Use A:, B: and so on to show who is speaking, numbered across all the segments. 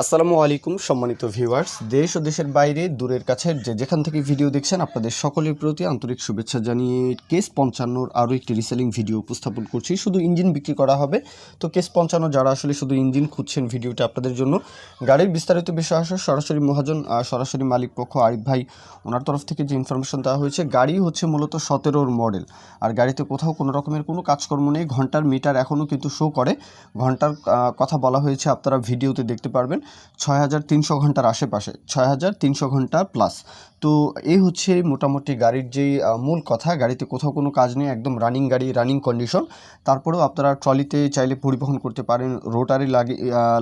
A: আসসালামু আলাইকুম, সম্মানিত ভিউয়ার্স। দেশ ও দেশের বাইরে, দূরের কাছে যে যেখান থেকে ভিডিও দেখছেন, আপনাদের সকলের প্রতি আন্তরিক শুভেচ্ছা জানিয়ে কেস পঞ্চান্নর আরও একটি রিসেলিং ভিডিও উপস্থাপন করছি। শুধু ইঞ্জিন বিক্রি করা হবে। তো কেস পঞ্চান্ন, যারা আসলে শুধু ইঞ্জিন খুঁজছেন ভিডিওটা আপনাদের জন্য, গাড়ির বিস্তারিত বিষয় আসে সরাসরি মহাজন সরাসরি মালিক পক্ষ আরিফ ভাই, ওনার তরফ থেকে যে ইনফরমেশন দেওয়া হয়েছে, গাড়ি হচ্ছে মূলত সতেরোর মডেল আর গাড়িতে কোথাও কোনো রকমের কোনো কাজকর্ম নেই, ঘণ্টার মিটার এখনও কিন্তু শো করে। ঘণ্টার কথা বলা হয়েছে, আপনারা ভিডিওতে দেখতে পারবেন। ছয় হাজার তিনশো ঘণ্টার আশেপাশে, ছয় হাজার তিনশো ঘণ্টা প্লাস তো এই হচ্ছে মোটামুটি গাড়ির যে মূল কথা, গাড়িতে কোথাও কোনো কাজ নেই, একদম রানিং গাড়ি রানিং কন্ডিশন তারপরেও আপনারা ট্রলিতে চাইলে পরিবহন করতে পারেন রোটারি লাগি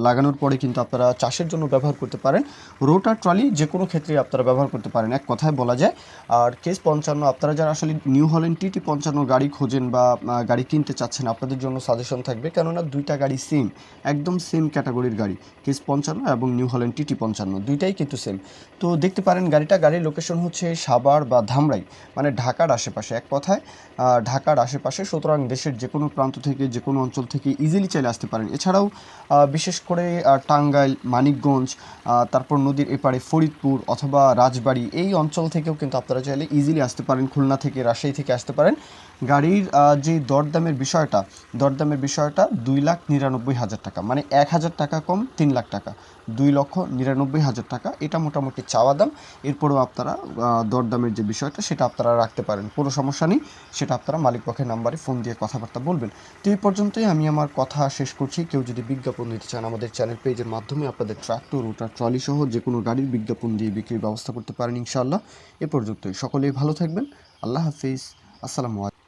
A: লাগানোর পরে কিন্তু আপনারা চাষের জন্য ব্যবহার করতে পারেন। রোটার ট্রলি যে কোনো ক্ষেত্রে আপনারা ব্যবহার করতে পারেন, এক কথায় বলা যায়। আর কেস পঞ্চান্ন, আপনারা যারা আসলে নিউ হল্যান্ড টিটি পঞ্চান্ন গাড়ি খোঁজেন বা গাড়ি কিনতে চাচ্ছেন, আপনাদের জন্য সাজেশন থাকবে। কেননা দুইটা গাড়ি সেম একদম সেম ক্যাটাগরির গাড়ি। কেস পঞ্চান্ন এবং নিউ হল্যান্ড টিটি পঞ্চান্ন, দুইটাই কিন্তু সেম তো দেখতে পারেন গাড়িটা, গাড়ির লোকেশন হচ্ছে সাভার বা ধামরাই মানে ঢাকার আশেপাশে এক কথায়। ঢাকার আশেপাশে সুতরাং দেশের যে কোনো প্রান্ত থেকে যে কোনো অঞ্চল থেকে ইজিলি চাইলে আসতে পারেন। এছাড়াও বিশেষ করে টাঙ্গাইল, মানিকগঞ্জ তারপর নদীর এপারে ফরিদপুর অথবা রাজবাড়ি, এই অঞ্চল থেকেও কিন্তু আপনারা চাইলে ইজিলি আসতে পারেন। খুলনা থেকে, রাজশাহী থেকে আসতে পারেন। গাড়ির যে দরদামের বিষয়টা দরদামের বিষয়টা দুই লাখ নিরানব্বই হাজার টাকা মানে এক হাজার টাকা কম, তিন লাখ টাকা, দুই লক্ষ নিরানব্বই হাজার টাকা, এটা মোটামুটি চাওয়া দাম। এরপরেও আপনারা দরদামের যে বিষয়টা, সেটা আপনারা রাখতে পারেন। কোনো সমস্যা নেই, সেটা আপনারা মালিক পক্ষের নাম্বারে ফোন দিয়ে কথাবার্তা বলবেন। তো এই পর্যন্তই আমি আমার কথা শেষ করছি। কেউ যদি বিজ্ঞাপন দিতে চান, আমাদের চ্যানেল পেজের মাধ্যমে আপনাদের ট্রাক্টর, রোটার, ট্রলি সহ যে কোনো গাড়ির বিজ্ঞাপন দিয়ে বিক্রির ব্যবস্থা করতে পারেন ইনশাআল্লাহ। এ পর্যন্তই। সকলেই ভালো থাকবেন। আল্লাহ হাফিজ। আসসালামু আলাইকুম।